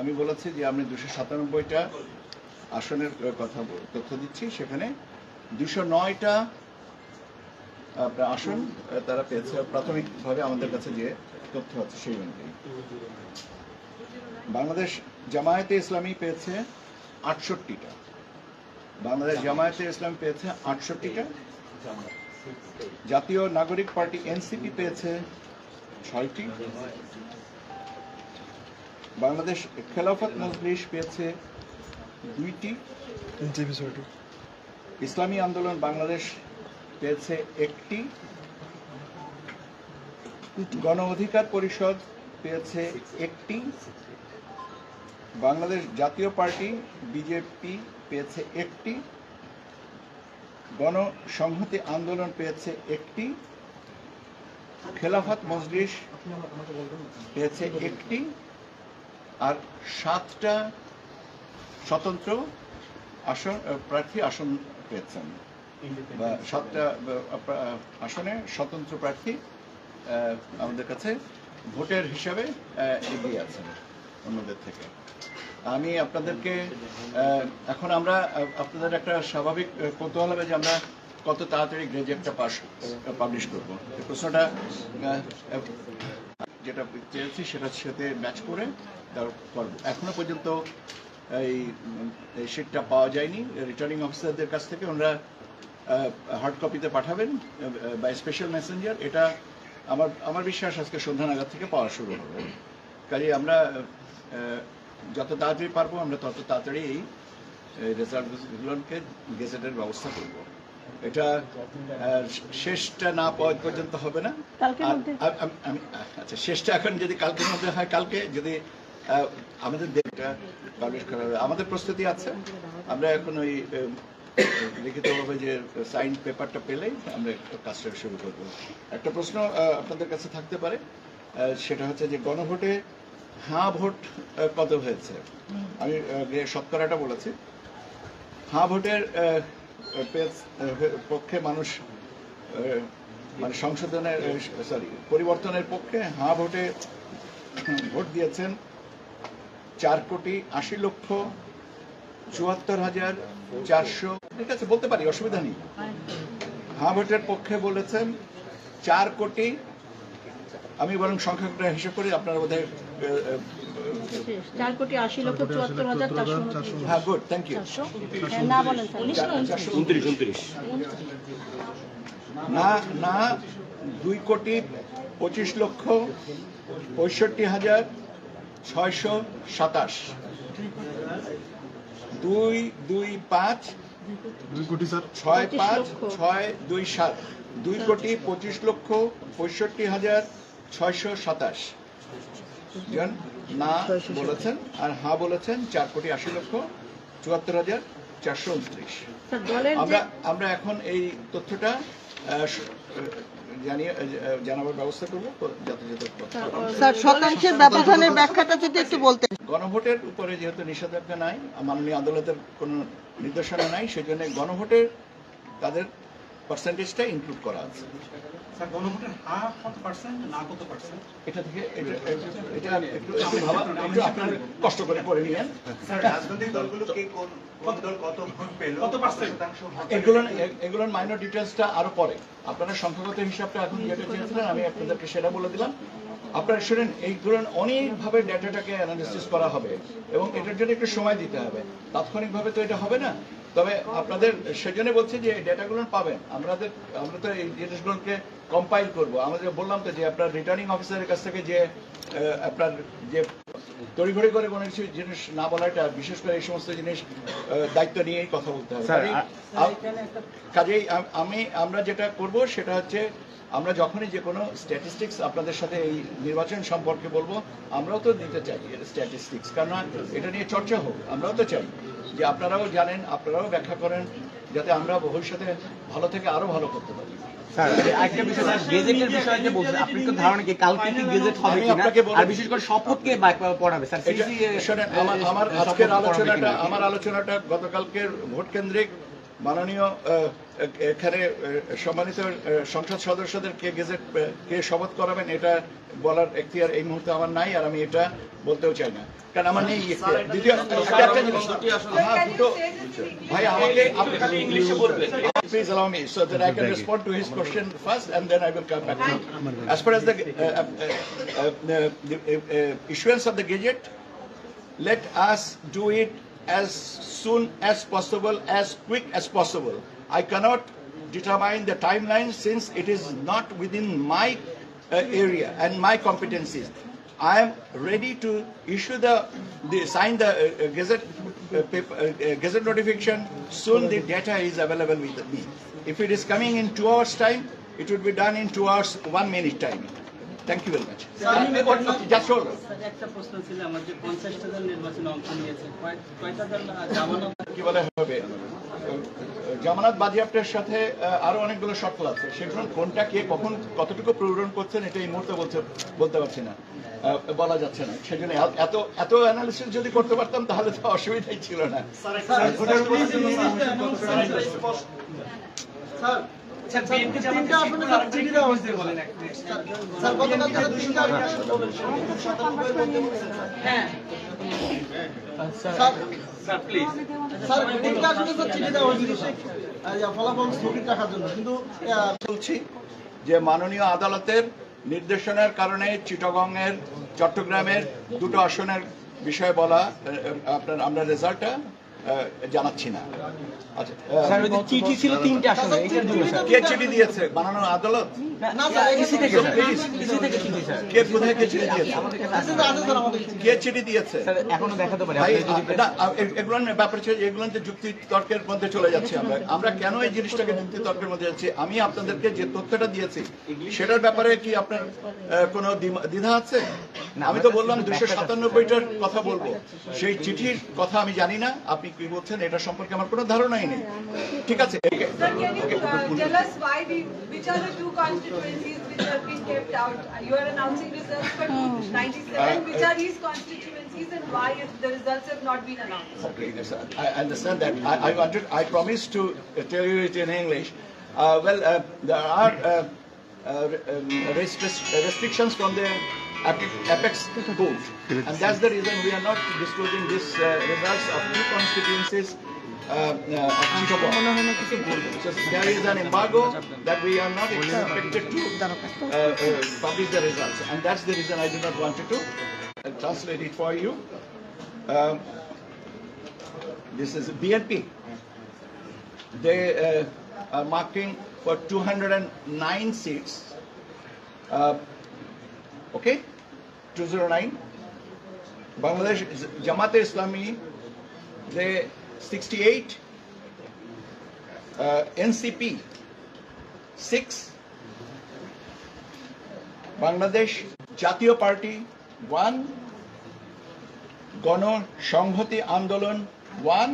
আমি বলেছি যে আমি দুশো সাতানব্বইটা আসনের কথা তথ্য দিচ্ছি। সেখানে দুশো নয়টা আপনার আসন তারা পেয়েছে প্রাথমিকভাবে আমাদের কাছে যে তথ্য আছে সেই অনুযায়ী। বাংলাদেশ জামায়াতে ইসলামী পেয়েছে আটষট্টিটা। বাংলাদেশ জামায়াতে ইসলামী পেয়েছে আটষট্টিটা। জাতীয় নাগরিক পার্টি এনসিপি পেয়েছে ছয়টি। বাংলাদেশ খেলাফত মজলিস পেয়েছে দুইটি। ইসলামী আন্দোলন বাংলাদেশ পেয়েছে একটি। গণ অধিকার পরিষদ পেয়েছে একটি। বাংলাদেশ জাতীয় পার্টি বিজেপি পেয়েছে একটি। গণসংহতি আন্দোলন পেয়েছে একটি। খেলাফত মজলিস পেয়েছে একটি। আর সাতটা স্বতন্ত্র আসন প্রার্থী আসন পেয়েছেন। বা সাতটা আসনে স্বতন্ত্র প্রার্থী আমাদের কাছে ভোটের হিসাবে এগিয়ে আছেন অন্যদের থেকে। আমি আপনাদেরকে এখন আমরা আপনাদের একটা স্বাভাবিক কৌতূহল হবে যে আমরা কত তাড়াতাড়ি গ্রেজুয়েটটা পাস পাবলিশ করব। প্রশ্নটা যেটা চেয়েছি সেটার সাথে ম্যাচ করে তার করব এখনও পর্যন্ত এই উম, এই শিটটা পাওয়া যায়নি। রিটার্নিং অফিসারদের কাছ থেকে ওনারা হার্ড কপিতে পাঠাবেন বাই স্পেশাল মেসেঞ্জার এটা আমার আমার বিশ্বাস আজকে সন্ধ্যা নাগাদ থেকে পাওয়া শুরু হবে। কাজে আমরা যত তাড়াতাড়ি পারব আমরা তত তাড়াতাড়ি এই রেজাল্টগুলোকে গেজেটের ব্যবস্থা করব। এটা শেষটা না পাওয়া পর্যন্ত হবে না। আম- আচ্ছা শেষটা এখন যদি কালকের মধ্যে হয় কালকে যদি আমাদের ডেটটা পাবলিশ করা হবে। আমাদের প্রস্তুতি আছে। আমরা এখন ওই লিখিতভাবে যে সাইন পেপারটা পেলেই আমরা কাজটা শুরু করব। একটা প্রশ্ন আপনাদের কাছে থাকতে পারে। সেটা হচ্ছে যে গণভোটে হাঁ ভোট কত হয়েছে? আমি শতকরাটা বলেছি। হাঁ ভোটের পক্ষে মানুষ মানে সংশোধনের সরি, পরিবর্তনের পক্ষে হা ভোটে ভোট দিয়েছেন চার কোটি আশি লক্ষ চুয়াত্তর হাজার চারশো, ঠিক আছে, বলতে পারি, অসুবিধা নেই। হা ভোটের পক্ষে বলেছেন চার কোটি আমি বরং সংখ্যাটা হিসাব করি আপনারা বোধহয় আহ, আহ, কোটি আশি লক্ষ চুয়াত্তর হাজার হ্যাঁ গুড থ্যাংক ইউ না বলেন উনত্রিশ? না না দুই কোটি পঁচিশ লক্ষ পঁয়ষট্টি হাজার ছয়শো সাতাশ। দুই দুই পাঁচ দুই কোটি স্যার ছয় পাঁচ। ছয় দুই সাত। দুই কোটি পঁচিশ লক্ষ পঁয়ষট্টি হাজার ছয়শো সাতাশ। জন না বলেছেন আর হ্যাঁ বলেছেন চার কোটি আশি লক্ষ চুয়াত্তর হাজার চারশো উনত্রিশ। আমরা আমরা এখন এই তথ্যটা আহ, জানিয়ে জানাবার ব্যবস্থা করব যথাযথ স্যার শতাংশের ব্যবধানের ব্যাখ্যাটা যদি একটু বলতেন। গণভোটের উপরে যেহেতু নিষেধাজ্ঞা নাই মাননীয় আদালতের কোনো নির্দেশনা নাই সেই জন্য গণভোটের তাদের পার্সেন্টেজটা ইনক্লুড করা আছে। স্যার গণভোটের হা কত পার্সেন্ট না কত পার্সেন্ট এটা থেকে এটা- এটা- এটা একটু একটু ভাবা একটু আপনার কষ্ট করে করে নিয়েন। স্যার রাজনৈতিক দলগুলোকে কোন কোন দল কত ভোট পেল? কত পার্সেন্ট? এগুলো এগুলোর মাইনর ডিটেলসটা আরও পরে। আপনারা সংখ্যাগত হিসাবটা এখন যেটা চেয়েছিলেন আমি আপনাদেরকে সেটা বলে দিলাম। আপনারা শুনেন এইগুলো অনেকভাবে ডেটাটাকে অ্যানালিসিস করা হবে এবং এটার জন্য একটু সময় দিতে হবে। তাৎক্ষণিকভাবে তো এটা হবে না? তবে আপনাদের সেজন্য বলছি যে ডেটাগুলো পাবেন। আমাদের আমরা তো এই জিনিসগুলোকে কম্পাইল করব। আমাদের বললাম তো যে আপনার রিটার্নিং অফিসারের কাছ থেকে যে আপনার যে তড়িঘড়ি করে কোনো কিছু জিনিস না বলাটা বিশেষ করে এই সমস্ত জিনিস দায়িত্ব নিয়েই কথা বলতে হবে। কাজেই আমি আমরা যেটা করব সেটা হচ্ছে আমরা যখনই যে কোনো স্ট্যাটিস্টিক্স আপনাদের সাথে এই নির্বাচন সম্পর্কে বলব আমরাও তো দিতে চাই স্ট্যাটিস্টিক্স কারণ এটা নিয়ে চর্চা হোক আমরাও তো চাই। যে আপনারাও জানেন আপনারাও ব্যাখ্যা করেন যাতে আমরা ভবিষ্যতে ভালো থেকে আরও ভালো করতে পারি? আমার আলোচনাটা গতকালকের ভোট কেন্দ্রিক মাননীয় এখানে সম্মানিত সংসদ সদস্যদের কে গেজেট কে শপথ করাবেন এটা বলার এখতিয়ার এই মুহূর্তে আমার নাই আর আমি এটা বলতেও চাই না কারণ আমার নেই। দ্বিতীয় একটা- একটা জিনিস হ্যাঁ, দুটো ভাই আমাকে আপনি ইংলিশে বলবেন please allow me so that I can respond to his question first and then I will come back to you. As far as the uh, uh, uh, uh, the uh, uh, issuance of the gadget, let us do it as soon as possible, as quick as possible. I cannot determine the timeline since it is not within my uh, area and my competencies. I am ready to issue the, the sign the uh, uh, gazette uh, paper, uh, uh, gazette notification. Soon the data is available with me. If it is coming in two hours time, it would be done in two hours, one minute time. Very much. Just hold on. Sir, একটা প্রশ্ন ছিল আমার যে নির্বাচনে অংশ নিয়েছে কয়টা দল জামানত কি বলে হবে জামানত বাজেয়াপ্তের সাথে আরও অনেকগুলো শর্ত আছে সেগুলো কোনটা কে কখন কতটুকু পূরণ করছেন এটা এই মুহূর্তে বলতে বলতে পারছি না বলা যাচ্ছে না সেজন্য এত- এত এত অ্যানালিসিস যদি করতে পারতাম তাহলে তো অসুবিধাই ছিল না স্যার বলছি যে মাননীয় আদালতের নির্দেশনার কারণে চিটগংয়ের চট্টগ্রামের দুটো আসনের বিষয়ে বলা আপনার আমরা রেজাল্টটা? জানাচ্ছি না। আচ্ছা আহ, স্যার ওই যে চিঠি ছিল তিনটে আসলে এটার জন্য স্যার কে চিঠি দিয়েছে মাননীয় আদালত? না স্যার ইসি থেকে স্যার। Please. ইসি থেকে চিঠি স্যার। কে কোথায় কে চিঠি দিয়েছে? আমাদের কাছে আছে স্যার, আছে স্যার আমাদের কাছে। কে চিঠি দিয়েছে? এখনও দেখাতে পারি ভাই আপনি যদি না এ- এগুলো না ব্যাপার হচ্ছে এগুলো যুক্তি তর্কের মধ্যে চলে যাচ্ছে আমরা। আমরা কেন এই জিনিসটাকে যুক্তি তর্কের মধ্যে যাচ্ছি? আমি আপনাদেরকে যে তথ্যটা দিয়েছি সেটার ব্যাপারে কি আপনার আহ, কোনো দ্বিধা আছে? আমি তো বললাম দুশো সাতানব্বইটার কথা বলব। সেই চিঠির কথা আমি জানি না আপনি কি বলছেন এটা সম্পর্কে আমার কোনো ধারণাই নেই ঠিক আছে okay. Sir, can you uh, tell us why we, which are the two constituencies which have been kept out? You are announcing results for 97, which are these constituencies and why if the results have not been announced? Okay, yes, sir. I understand that. I, I wanted, I promised to uh, tell you it in English. Uh, well, uh, there are uh, uh, um, restric- restrictions from the Ape- Apex Court. And that's the reason we are not disclosing this uh, results of two constituencies uh, uh. So there is an embargo that we are not expected to uh, uh, publish the results. And that's the reason I did not want to uh, translate it for you. Um, this is BNP. They uh, are marking for 209 seats. Okay? Two zero nine Bangladesh Jamaat-e Islami যে sixty eight NCP six Bangladesh Jatiya party one গণসংহতি আন্দোলন one